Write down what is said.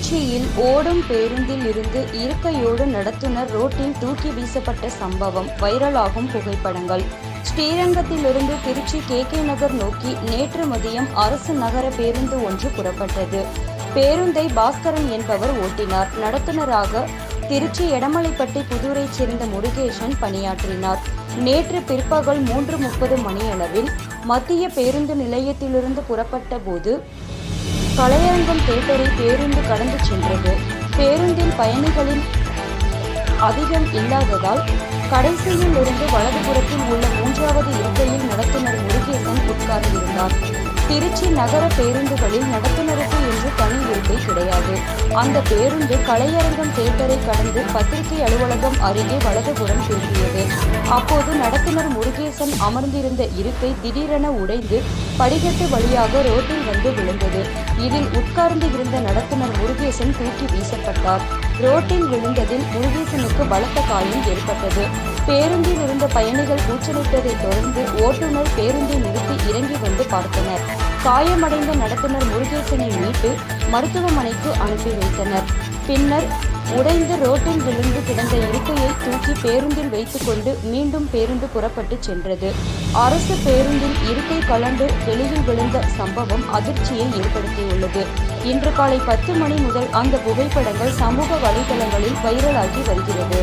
திருச்சியில் ஓடும் பேருந்தில் இருந்து இருக்கையோடு நடத்துனர் ரோட்டில் தூக்கி வீசப்பட்ட சம்பவம். வைரலாகும் புகைப்படங்கள். ஸ்ரீரங்கத்திலிருந்து திருச்சி கே கே நகர் நோக்கி நேற்று மதியம் அரசு நகர பேருந்து ஒன்று புறப்பட்டது. பேருந்தை பாஸ்கரன் என்பவர் ஓட்டினார். நடத்துனராக திருச்சி எடமலைப்பட்டி புதூரைச் சேர்ந்த முருகேசன் பணியாற்றினார். நேற்று பிற்பகல் மூன்று முப்பது மணியளவில் மத்திய பேருந்து நிலையத்திலிருந்து புறப்பட்ட போது கலையரங்கம் தேட்டரை பேருந்து கடந்து சென்றது. பேருந்தில் பயணிகளின் அதிகம் இல்லாததால் கடைசியில் இருந்து வலதுபுறத்தில் உள்ள மூன்றாவது இருக்கையில் நடத்துனர் முருகேசன் உட்கார்ந்திருந்தார். திருச்சி நகர பேருந்துகளில் நடத்துனருக்கு என்று தனி இருக்கை கிடையாது. அந்த பேருந்து கலையரங்கம் தேட்டரை கடந்து பத்திரிகை அலுவலகம் அருகே வலதுபுறம் திரும்பியது. அப்போது நடத்துனர் முருகேசன் அமர்ந்திருந்த இருக்கை திடீரென உடைந்து படிக்கட்டு வழியாக ரோட்டில் வந்து விழுந்தது. இதில் உட்கார்ந்து இருந்த நடத்துனர் முருகேசன் தூக்கி வீசப்பட்டார். ரோட்டில் விழுந்ததில் முருகேசனுக்கு பலத்த காயம் ஏற்பட்டது. பேருந்தில் இருந்த பயணிகள் கூச்சலிட்டதைத் தொடர்ந்து ஓட்டுநர் பேருந்தை நிறுத்தி இறங்கி வந்து பார்த்தனர். காயமடைந்த நடத்துனர் முருகேசனை மீட்டு மருத்துவமனைக்கு அனுப்பி வைத்தனர். பின்னர் உடைந்து ரோட்டில் விழுந்து கிடந்த இருக்கையை தூக்கி பேருந்தில் வைத்துக்கொண்டு மீண்டும் பேருந்து புறப்பட்டு சென்றது. அரசு பேருந்தில் இருக்கை கலந்து வெளியில் விழுந்த சம்பவம் அதிர்ச்சியை ஏற்படுத்தியுள்ளது. இன்று காலை பத்து மணி முதல் அந்த புகைப்படங்கள் சமூக வலைதளங்களில் வைரலாகி வருகிறது.